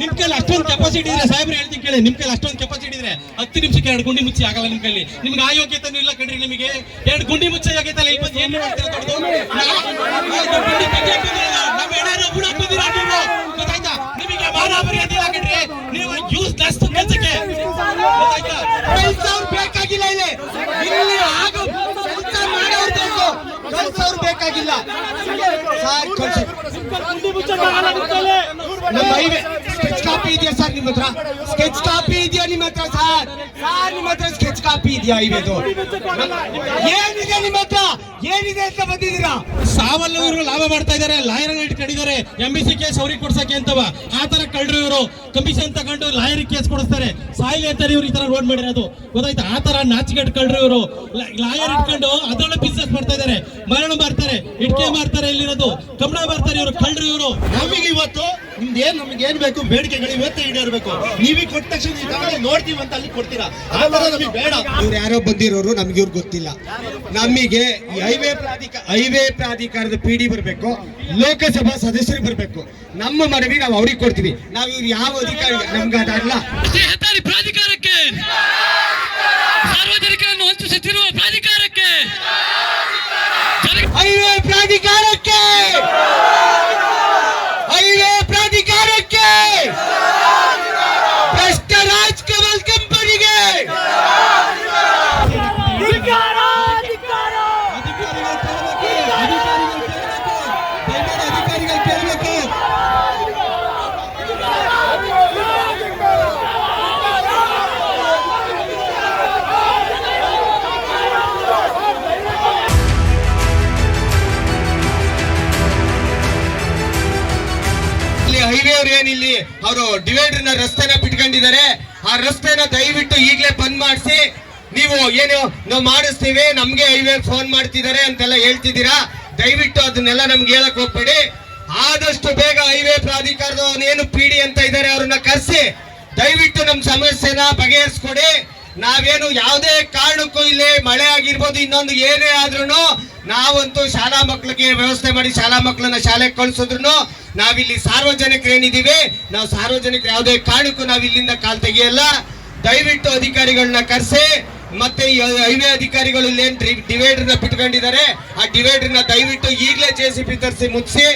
ನಿಮ್ ಕೈಲಿ ಅಷ್ಟೊಂದು ಕೆಪಾಸಿಟಿ ಇದ್ರೆ ಸಾಹೇಬ್ರೆ ಹೇಳ್ತೀನಿ ಕೇಳಿ, ನಿಮ್ ಕೈಲಿ ಅಷ್ಟೊಂದು ಕೆಪಾಸಿಟಿ ಇದ್ರೆ ಹತ್ತು ನಿಮಿಷಕ್ಕೆ ಎರಡು ಗುಂಡಿ ಮುಚ್ಚಿ ಆಗಲ್ಲ ನಿಮ್ ಕೈಲಿ. ನಿಮ್ಗೆ ಆ ಇಲ್ಲ ಕಣ್ರಿ ನಿಮಗೆ. ಎರಡು ಗುಂಡಿ ಮುಚ್ಚ ಯೋಗ್ಯತೆ ಇಲ್ಲ. ಇಪ್ಪತ್ತು ಏನು ಮಾಡ್ತೀರಾ ಗೊತ್ತಾಯ್ತಾ? ನಿಮಗೆ ಮಾನ ಮರ್ಯಾದೆ ಇಲ್ಲ ಕಣ್ರಿ. ನೀವು ಯೂಸ್ ಜಾಸ್ತಿ ಕೆಲ್ಸಕ್ಕೆ. ಗೊತ್ತಾಯ್ತಾ? ಕಲ್ಸವ್ರು ಬೇಕಾಗಿಲ್ಲ ಇಲ್ಲಿ. ಇಲ್ಲಿ ಆಗೋ ಕೆಲಸ ಮಾಡೋರು ಬೇಕು ಕಲ್ಸವ್ರು ಬೇಕಾಗಿಲ್ಲ ಸರ್ ಕಲ್ಸ ನಮ್ಮ ಹೈವೇ ಕಾಪಿ ಇದೆಯಾ ಸರ್ ನಿಮ್ಮ ಹತ್ರ? ಸ್ಕೆಚ್ ಕಾಪಿ ಇದೆಯಾ ನಿಮ್ಮ ಹತ್ರ ಸರ್? ಸರ್ ನಿಮ್ಮ ಹತ್ರ ಸ್ಕೆಚ್ ಕಾಪಿ ಇದೆಯಾ ಇವತ್ತು ಏನಿದೆ ನಿಮ್ಮ ಹತ್ರ? ಏನಿದೆ ಅಂತ ಬಂದಿದ್ದೀರಾ? ಸಾವಲ್ಲ ಇವರು ಲಾಭ ಮಾಡ್ತಾ ಇದಾರೆ ಲಾಯರ್ ಇಟ್ಕೊಂಡಿದ್ದಾರೆ. ಎಂ ಬಿ ಸಿ ಕೇಸ್ ಅವ್ರಿಗೆ ಕೊಡ್ಸಕ್ಕೆ ಅಂತವ. ಆ ತರ ಕಳ್ರು ಇವರು. ಕಮಿಷನ್ ತಗೊಂಡು ಲಾಯರ್ ಕೇಸ್ ಕೊಡಿಸ್ತಾರೆ. ಸಾಯಿಲಿ ಅಂತಾರೆ ಇವ್ರು ಈ ತರ ರೋಡ್ ಮಾಡಿರೋದು. ಗೊತ್ತಾಯ್ತು? ಆ ತರ ನಾಚಿಕೆಟ್ ಕಳ್ರು ಇವರು. ಲಾಯರ್ ಇಟ್ಕೊಂಡು ಅದರೊಳಗೆ ಬಿಸ್ನೆಸ್ ಮಾಡ್ತಾ ಇದಾರೆ ಮರಣ ಮಾಡ್ತಾರೆ ಇಟ್ಕೆ ಮಾಡ್ತಾರೆ ಇಲ್ಲಿರೋದು. ಕಮಲ ಮಾಡ್ತಾರೆ ಇವರು ಕಳ್ರು ಇವರು. ನಮಗೆ ಇವತ್ತು ನಿಮ್ದು ಏನ್ ನಮ್ಗೆ ಏನ್ ಬೇಕು? ಬೇಡಿಕೆಗಳು ಇವತ್ತೇ ಈಡೇರ್ಬೇಕು. ನೀವೇ ಕೊಟ್ಟ ತಕ್ಷಣ ಈ ತಗೊಂಡು ನೋಡ್ತೀವಿ ಅಂತ ಅಲ್ಲಿ ಕೊಡ್ತೀರಾ? ಆತರ ನಮಗೆ ಬೇಡ. ಇವ್ರು ಯಾರೋ ಬಂದಿರೋರು ನಮ್ಗೆ ಇವ್ರು ಗೊತ್ತಿಲ್ಲ. ನಮಗೆ ಈ ಹೈವೇ ಪ್ರಾಧಿಕಾರ ಹೈವೇ ಪ್ರಾಧಿಕಾರದ ಪಿ ಡಿ ಬರಬೇಕು ಲೋಕಸಭಾ ಸದಸ್ಯರು ಬರಬೇಕು. ನಮ್ಮ ಮನವಿ ನಾವು ಅವ್ರಿಗೆ ಕೊಡ್ತೀವಿ. ನಾವು ಇವ್ರು ಯಾವ ಅಧಿಕಾರಿ ನಮ್ಗೆ ಅದಲ್ಲ ಪ್ರಾಧಿಕಾರಕ್ಕೆ. ಸಾರ್ವಜನಿಕರನ್ನು ಹೈವೇ ಅವ್ರು ಏನಿಲ್ಲಿ, ಅವರು ಡಿವೈಡರ್ನ ರಸ್ತೆನ ಬಿಟ್ಕೊಂಡಿದ್ದಾರೆ ಆ ರಸ್ತೆನ ದಯವಿಟ್ಟು ಈಗಲೇ ಬಂದ್ ಮಾಡಿಸಿ. ನೀವು ಏನು, ನಾವು ಮಾಡಿಸ್ತೀವಿ, ನಮ್ಗೆ ಹೈವೇ ಫೋನ್ ಮಾಡ್ತಿದ್ದಾರೆ ಅಂತೆಲ್ಲ ಹೇಳ್ತಿದ್ದೀರಾ? ದಯವಿಟ್ಟು ಅದನ್ನೆಲ್ಲ ನಮ್ಗೆ ಹೇಳಕ್ ಹೋಗ್ಬೇಡಿ. ಆದಷ್ಟು ಬೇಗ ಹೈವೇ ಪ್ರಾಧಿಕಾರದವನೇನು ಏನು ಪಿಡಿ ಅಂತ ಇದ್ದಾರೆ ಅವ್ರನ್ನ ಕರೆಸಿ. ದಯವಿಟ್ಟು ನಮ್ಮ ಸಮಸ್ಯೆನ ಬಗೆಹರಿಸ್ಕೊಡಿ. ನಾವೇನು ಯಾವುದೇ ಕಾರಣಕ್ಕೂ ಇಲ್ಲಿ ಮಳೆ ಆಗಿರ್ಬೋದು, ಇನ್ನೊಂದು ಏನೇ ಆದ್ರೂ ನಾವಂತೂ ಶಾಲಾ ಮಕ್ಕಳಿಗೆ ವ್ಯವಸ್ಥೆ ಮಾಡಿ ಶಾಲಾ ಮಕ್ಕಳನ್ನ ಶಾಲೆಗೆ ಕಳಿಸಿದ್ರು ನಾವಿಲ್ಲಿ ಸಾರ್ವಜನಿಕರು ಏನಿದ್ದೀವಿ ನಾವು ಸಾರ್ವಜನಿಕರು ಯಾವುದೇ ಕಾರಣಕ್ಕೂ ನಾವು ಇಲ್ಲಿಂದ ಕಾಲ್ ತೆಗಿಯಲ್ಲ. ದಯವಿಟ್ಟು ಅಧಿಕಾರಿಗಳನ್ನ ಕರೆಸಿ, ಮತ್ತೆ ಹೈವೇ ಅಧಿಕಾರಿಗಳು ಇಲ್ಲಿ ಡಿವೈಡರ್ನ ಡಿವೈಡರ್ ಬಿಟ್ಕೊಂಡಿದ್ದಾರೆ, ಆ ಡಿವೈಡರ್ನ ದಯವಿಟ್ಟು ಈಗಲೇ ಜೆ ಸಿ ಪಿ ತರಿಸಿ ಮುಗಿಸಿ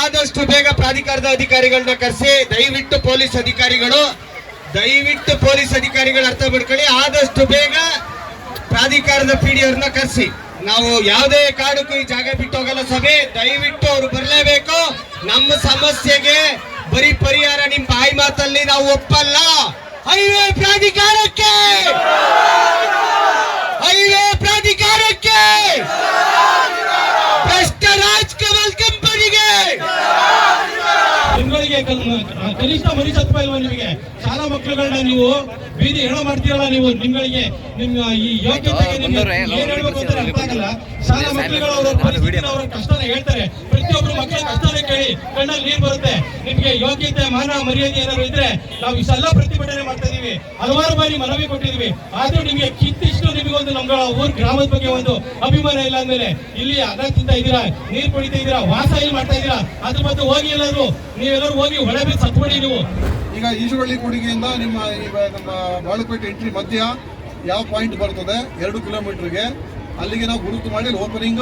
ಆದಷ್ಟು ಬೇಗ ಪ್ರಾಧಿಕಾರದ ಅಧಿಕಾರಿಗಳನ್ನ ಕರೆಸಿ, ದಯವಿಟ್ಟು ಪೊಲೀಸ್ ಅಧಿಕಾರಿಗಳು, ದಯವಿಟ್ಟು ಪೊಲೀಸ್ ಅಧಿಕಾರಿಗಳು ಅರ್ಥ ಮಾಡ್ಕೊಳ್ಳಿ. ಆದಷ್ಟು ಬೇಗ ಪ್ರಾಧಿಕಾರದ ಪಿ ಡಿ ಅವ್ರನ್ನ ಕರೆಸಿ. ನಾವು ಯಾವುದೇ ಕಾರಣಕ್ಕೂ ಈ ಜಾಗ ಬಿಟ್ಟು ಹೋಗಲ್ಲ ಸಭೆ ದಯವಿಟ್ಟು ಅವರು ಬರಲೇಬೇಕು. ನಮ್ಮ ಸಮಸ್ಯೆಗೆ ಬರೀ ಪರಿಹಾರ ನಿಮ್ ಬಾಯಿ ಮಾತಲ್ಲಿ ನಾವು ಒಪ್ಪಲ್ಲ. ಹೈವೇ ಪ್ರಾಧಿಕಾರಕ್ಕೆ. ಹೈವೇ ಪ್ರಾಧಿಕಾರಕ್ಕೆ ಭ್ರಷ್ಟ ರಾಜ್ ಕಮಲ್ ಕಂಪನಿಗೆ ನಿಮ್ಗಳಿಗೆ ಕನಿಷ್ಠ ಕನಿಷ್ಠ ಮನುಷ್ಯತ್ವ ಇಲ್ವಾ ನಿಮಗೆ? ಶಾಲಾ ಮಕ್ಕಳುಗಳನ್ನ ನೀವು ಬೀದಿ ಹೆಣ ಮಾಡ್ತೀರಲ್ಲ ನೀವು ನಿಮ್ಗಳಿಗೆ? ನಿಮ್ಮ ಈ ಯೋಗ್ಯತೆಗೆ ನಿಮ್ಗೆ ಏನ್ ಹೇಳ್ಬೇಕು ಅಂತ ಅರ್ಥ ಆಗಲ್ಲ. ಶಾಲಾ ಮಕ್ಕಳುಗಳು ಅವರ ಪರಿಸ್ಥಿತಿನ ಅವ್ರ ಕಷ್ಟನ ಹೇಳ್ತಾರೆ. ಪ್ರತಿಯೊಬ್ರು ಮಕ್ಕಳ ಕಷ್ಟನ ಕೇಳಿ ಕಣ್ಣಲ್ಲಿ ನೀರು ಬರುತ್ತೆ. ನಿಮ್ಗೆ ಯೋಗ್ಯತೆ ಮಾನ ಮರ್ಯಾದೆ ಏನಾದ್ರು ಇದ್ರೆ ನಾವು ಇಷ್ಟೆಲ್ಲ ಪ್ರತಿಭಟನೆ ಮಾಡ್ತಾ ಇದೀವಿ. ಹಲವಾರು ಬಾರಿ ಮನವಿ ಕೊಟ್ಟಿದೀವಿ. ಆದ್ರೂ ನಿಮ್ಗೆ ಕಿತ್ತಿಷ್ಟು ನಿಮಗೊಂದು ನಮ್ಮ ಊರ್ ಗ್ರಾಮದ ಬಗ್ಗೆ ಒಂದು ಅಭಿಮಾನ ಇಲ್ಲ ಅಂದ್ಮೇಲೆ ಇಲ್ಲಿ ಅನ್ನ ತಿಂತಾ ಇದೀರಾ ನೀರ್ ಕುಡಿತಾ ಇದೀರಾ ವಾಸ ಇಲ್ಲಿ ಮಾಡ್ತಾ ಇದೀರಾ ಅದ್ರ ಮತ್ತೆ ಹೋಗಿ ಎಲ್ಲಾದ್ರು ನೀವೆಲ್ಲರೂ ಹೋಗಿ ಒಳ ಬಿದ್ದು ಸತ್ಬಿಡಿ ನೀವು. ಈಗ ಈಜುವಳ್ಳಿ ಕೊಡುಗೆಯಿಂದ ನಿಮ್ಮ ಈಗ ನಮ್ಮ ಬಾಳುಪೇಟೆ ಎಂಟ್ರಿ ಮಧ್ಯ ಯಾವ ಪಾಯಿಂಟ್ ಬರ್ತದೆ? ಎರಡು ಕಿಲೋಮೀಟರ್ಗೆ. ಅಲ್ಲಿಗೆ ನಾವು ಗುರುತು ಮಾಡಿ ಓಪನಿಂಗ್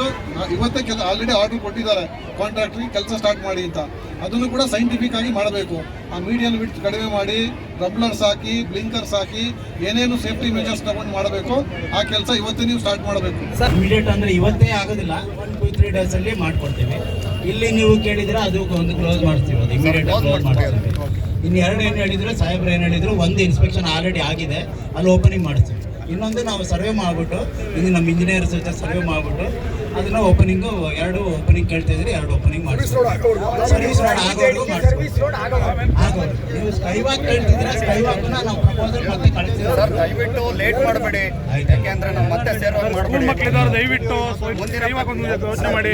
ಇವತ್ತೇ ಕೆಲ ಆಲ್ರೆಡಿ ಆರ್ಡರ್ ಕೊಟ್ಟಿದ್ದಾರೆ. ಕಾಂಟ್ರಾಕ್ಟ್ರಿಗೆ ಕೆಲಸ ಸ್ಟಾರ್ಟ್ ಮಾಡಿ ಅಂತ. ಅದನ್ನು ಕೂಡ ಸೈಂಟಿಫಿಕ್ ಆಗಿ ಮಾಡಬೇಕು. ಆ ಮೀಡಿಯಲ್ ವಿಡ್ತ್ ಕಡಿಮೆ ಮಾಡಿ ರಬ್ಲರ್ಸ್ ಹಾಕಿ ಬ್ಲಿಂಕರ್ಸ್ ಹಾಕಿ ಏನೇನು ಸೇಫ್ಟಿ ಮೆಜರ್ಸ್ ತಗೊಂಡು ಮಾಡಬೇಕು ಆ ಕೆಲಸ ಇವತ್ತೇ ನೀವು ಸ್ಟಾರ್ಟ್ ಮಾಡಬೇಕು. ಸರ್ ಇಮಿಡಿಯೇಟ್ ಅಂದ್ರೆ ಇವತ್ತೇ ಆಗೋದಿಲ್ಲ. ಒನ್ ಟೂ ತ್ರೀ ಡೇಸ್ ಅಲ್ಲಿ ಮಾಡ್ಕೊಡ್ತೀವಿ. ಇಲ್ಲಿ ನೀವು ಕೇಳಿದ್ರೆ ಅದು ಒಂದು ಕ್ಲೋಸ್ ಮಾಡ್ತೀವಿ ಅದು ಇಮಿಡಿಯೇಟ್ ಕ್ಲೋಸ್ ಮಾಡ್ತೀವಿ. ಇನ್ನು ಎರಡು ಏನು ಹೇಳಿದ್ರು ಸಾಹೇಬ್ರು ಏನು ಹೇಳಿದ್ರು ಒಂದು ಇನ್ಸ್ಪೆಕ್ಷನ್ ಆಲ್ರೆಡಿ ಆಗಿದೆ. ಅಲ್ಲಿ ಓಪನಿಂಗ್ ಮಾಡ್ತೀವಿ ಇನ್ನೊಂದು ನಾವು ಸರ್ವೆ ಮಾಡ್ಬಿಟ್ಟು ಇದು ನಮ್ಮ ಇಂಜಿನಿಯರ್ಸ್ ಜೊತೆ ಸರ್ವೆ ಮಾಡ್ಬಿಟ್ಟು ಅದನ್ನ ಓಪನಿಂಗು ಎರಡು ಓಪನಿಂಗ್ ಕೇಳ್ತಾ ಇದ್ರಿ ಎರಡು ಓಪನಿಂಗ್ ಮಾಡ್ತೀವಿ. ಸರ್ವಿಸ್ ರೋಡ್ ಆಗೋದು. ಆಗೋದು ನೀವು ಸ್ಕೈ ವಾಕ್ ಕೇಳ್ತಿದ್ರೆ ಸ್ಕೈ ವಾಕ್ನ ನಾವು ಪ್ರಪೋಸಲ್ ಮತ್ತೆ ಕಳಿಸ್ತೀವಿ. ಸರ್ ದಯವಿಟ್ಟು ಲೇಟ್ ಮಾಡಬೇಡಿ. ಆಯ್ತು. ಯಾಕೆಂದ್ರೆ ನಾವು ಮತ್ತೆ ಸೇರೋದು ಮಾಡಬೇಡಿ. ಮಕ್ಕಳಿದ್ದಾರೆ ದಯವಿಟ್ಟು ಮುಂದಿನ ಯೋಚನೆ ಮಾಡಿ.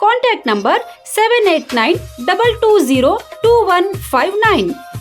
contact number seven eight nine double two zero two one five nine